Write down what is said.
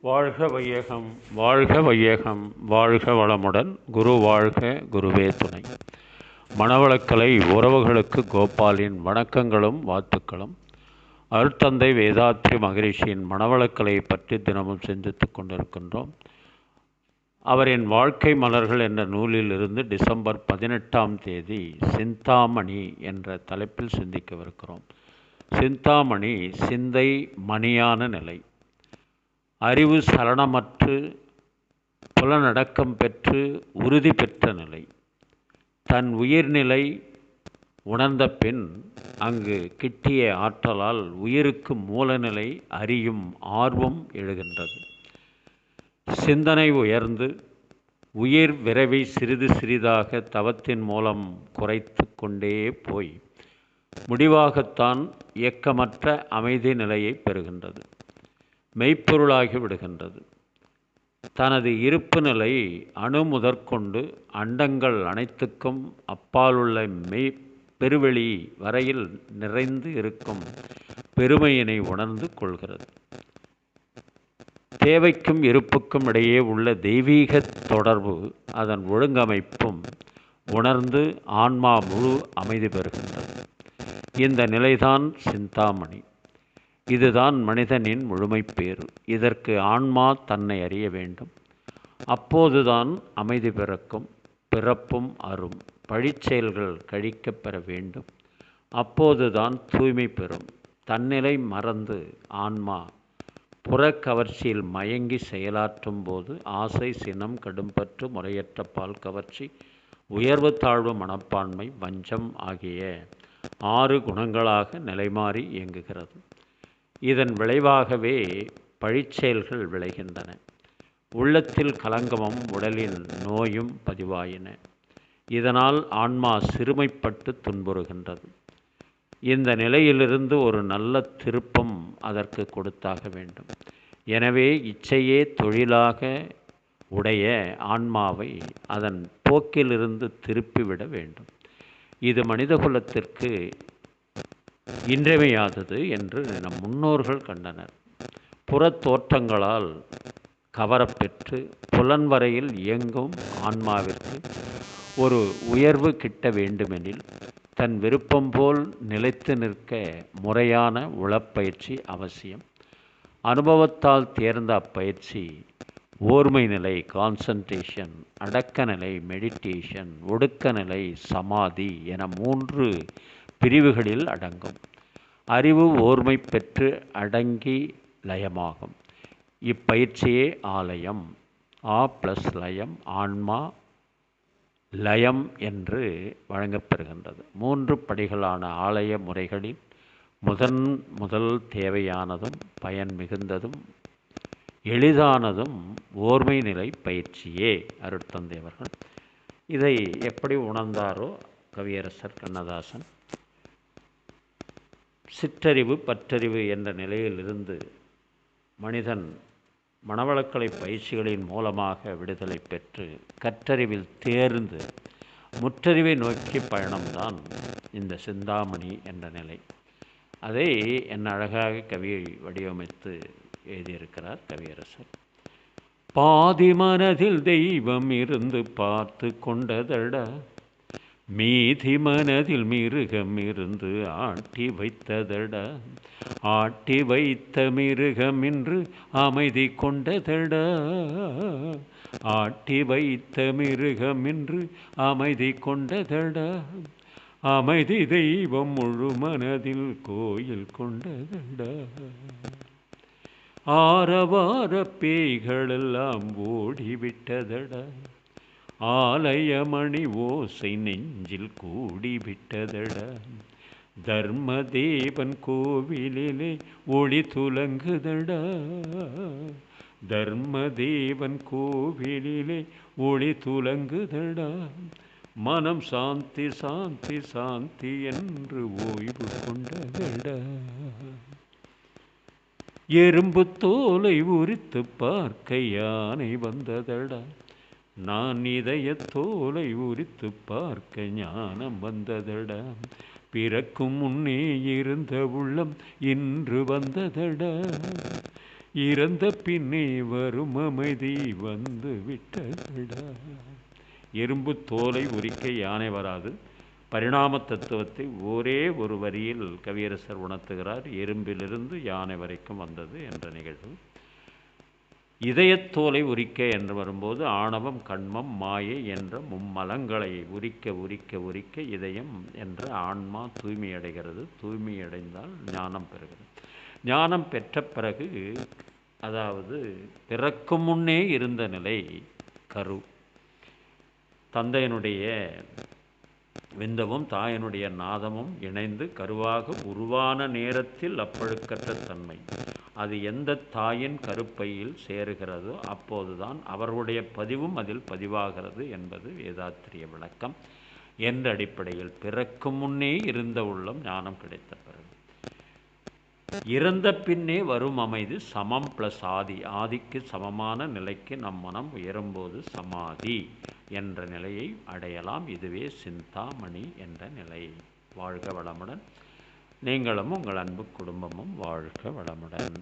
வாழ்க வையகம் வாழ்க வையகம் வாழ்க வளமுடன். குரு வாழ்க குருவே துணை. மணவளக்கலை உறவுகளுக்கு கோபாலின் வணக்கங்களும் வாழ்த்துக்களும். அருட்தந்தை வேதாத்ரி மகரிஷியின் மணவளக்கலை பற்றி தினமும் சிந்தித்துக் கொண்டிருக்கின்றோம். அவரின் வாழ்க்கை மலர்கள் என்ற நூலில் இருந்து டிசம்பர் பதினெட்டாம் தேதி சிந்தாமணி என்ற தலைப்பில் சிந்திக்கவிருக்கிறோம். சிந்தாமணி சிந்தை மணியான நிலை. அறிவு சலனமற்று புலனடக்கம் பெற்று உறுதி பெற்ற நிலை. தன் உயிர்நிலை உணர்ந்த பின் அங்கு கிட்டிய ஆற்றலால் உயிருக்கு மூலநிலை அறியும் ஆர்வம் எழுகின்றது. சிந்தனை உயர்ந்து உயிர் விரைவை சிறிது சிறிதாக தவத்தின் மூலம் குறைத்து கொண்டே போய் முடிவாகத்தான் இயக்கமற்ற அமைதி நிலையை பெறுகின்றது. மெய்ப்பொருளாகி விடுகின்றது தனது இருப்பு நிலை அணு முதற்கொண்டு அண்டங்கள் அனைத்துக்கும் அப்பாலுள்ள மெய் பெருவெளி வரையில் நிறைந்து இருக்கும் பெருமையினை உணர்ந்து கொள்கிறது. தேவைக்கும் இருப்புக்கும் இடையே உள்ள தெய்வீக தொடர்பு அதன் ஒழுங்கமைப்பும் உணர்ந்து ஆன்மா முழு அமைதி பெறுகின்றது. இந்த நிலைதான் சிந்தாமணி. இதுதான் மனிதனின் முழுமைப்பேறு. இதற்கு ஆன்மா தன்னை அறிய வேண்டும். அப்போதுதான் அமைதி பிறக்கும் பிறப்பும் அரும். பழிச்செயல்கள் கழிக்கப் பெற வேண்டும். அப்போதுதான் தூய்மை பெறும். தன்னிலை மறந்து ஆன்மா புறக்கவர்ச்சியில் மயங்கி செயலாற்றும் போது ஆசை சினம் கடும்பற்று முறையற்ற பால் கவர்ச்சி உயர்வு தாழ்வு மனப்பான்மை வஞ்சம் ஆகிய ஆறு குணங்களாக நிலைமாறி இயங்குகிறது. இதன் விளைவாகவே பழிச்செயல்கள் விளைகின்றன. உள்ளத்தில் கலங்கமும் உடலின் நோயும் பதிவாயின. இதனால் ஆன்மா சிறுமைப்பட்டு துன்புறுகின்றது. இந்த நிலையிலிருந்து ஒரு நல்ல திருப்பம் அதற்கு கொடுத்தாக வேண்டும். எனவே இச்சையே தொழிலாக உடைய ஆன்மாவை அதன் போக்கிலிருந்து திருப்பிவிட வேண்டும். இது மனிதகுலத்திற்கு இன்றியமையாதது என்று நம் முன்னோர்கள் கண்டனர். புறத்தோற்றங்களால் கவரப்பெற்று புலன்வரையில் இயங்கும் ஆன்மாவிற்கு ஒரு உயர்வு கிட்ட வேண்டுமெனில் தன் விருப்பம் போல் நிலைத்து நிற்க முறையான உளப்பயிற்சி அவசியம். அனுபவத்தால் தேர்ந்த அப்பயிற்சி ஓர்மை நிலை கான்சன்ட்ரேஷன் அடக்க நிலை மெடிடேஷன் ஒடுக்க நிலை சமாதி என மூன்று பிரிவுகளில் அடங்கும். அறிவு ஓர்மை பெற்று அடங்கி லயமாகும். இப்பயிற்சியே ஆலயம். ஆ ப்ளஸ் லயம் ஆன்மா லயம் என்று வழங்கப்பெறுகின்றது. மூன்று படிகளான ஆலய முறைகளில் முதன் முதல் தேவையானதும் பயன் மிகுந்ததும் எளிதானதும் ஓர்மை நிலை பயிற்சியே அருட்தந்தை அவர்கள். இதை எப்படி உணர்ந்தாரோ கவியரசர் கண்ணதாசன் சிற்றறிவு பற்றறிவு என்ற நிலையிலிருந்து மனிதன் மனவளக்கலை பயிற்சிகளின் மூலமாக விடுதலை பெற்று கற்றறிவில் தேர்ந்து முற்றறிவை நோக்கி பயணம்தான் இந்த சிந்தாமணி என்ற நிலை. அதை என் அழகாக கவியை வடிவமைத்து எழுதியிருக்கிறார் கவியரசர். பாதி மனதில் தெய்வம் இருந்து பார்த்து கொண்டதடா மீதி மனதில் மிருகம் இருந்து ஆட்டி வைத்ததடா. ஆட்டி வைத்த மிருகம் இன்று அமைதி கொண்டதடா. ஆட்டி வைத்த மிருகம் இன்று அமைதி கொண்டதடா. அமைதி தெய்வம் முழு மனதில் கோயில் கொண்டதடா. ஆரவார பேய்களெல்லாம் ஓடிவிட்டதடா. ஆலயமணி ஓசை நெஞ்சில் கூடிவிட்டதட. தர்மதேவன் கோவிலிலே ஒளி துலங்குதடா. தர்மதேவன் கோவிலிலே ஒளி துலங்குதடா. மனம் சாந்தி சாந்தி சாந்தி என்று ஓய்வு கொண்டதடா. எறும்பு தோலை உரித்து பார்க்க யானை வந்ததடா. நான் இதய தோலை உரித்து பார்க்க ஞானம் வந்ததடா. பிறக்கும் முன்னே இருந்த உள்ளம் இன்று வந்ததடா. இறந்த பின்னே வரும் அமைதி வந்து விட்டதடா. எறும்பு தோலை உரிக்க யானை வராது. பரிணாம தத்துவத்தை ஒரே ஒரு வரியில் கவியரசர் உணர்த்துகிறார். எறும்பிலிருந்து யானை வரைக்கும் வந்தது என்ற நிகழ்வு. இதயத்தோலை உரிக்க என்று வரும்போது ஆணவம் கண்மம் மாயை என்ற மும்மலங்களை உரிக்க உரிக்க உரிக்க இதயம் என்ற ஆன்மா தூய்மையடைகிறது. தூய்மையடைந்தால் ஞானம் பெறுகிறது. ஞானம் பெற்ற பிறகு அதாவது பிறக்கும் முன்னே இருந்த நிலை கரு. தந்தையனுடைய விந்தவும் தாயனுடைய நாதமும் இணைந்து கருவாக உருவான நேரத்தில் அப்பழுக்கற்ற தன்மை. அது எந்த தாயின் கருப்பையில் சேருகிறதோ அப்போதுதான் அவர்களுடைய பதிவும் அதில் பதிவாகிறது என்பது வேதாத்திரிய விளக்கம். என்ற அடிப்படையில் பிறக்கும் முன்னே இருந்த உள்ளம் ஞானம் கிடைத்த பிறகு. இறந்த பின்னே வரும் அமைதி சமம் ப்ளஸ் ஆதி. ஆதிக்கு சமமான நிலைக்கு நம் மனம் உயரும்போது சமாதி என்ற நிலையை அடையலாம். இதுவே சிந்தாமணி என்ற நிலை. வாழ்க வளமுடன். நீங்களும் உங்கள் அன்பு குடும்பமும் வாழ்க வளமுடன்.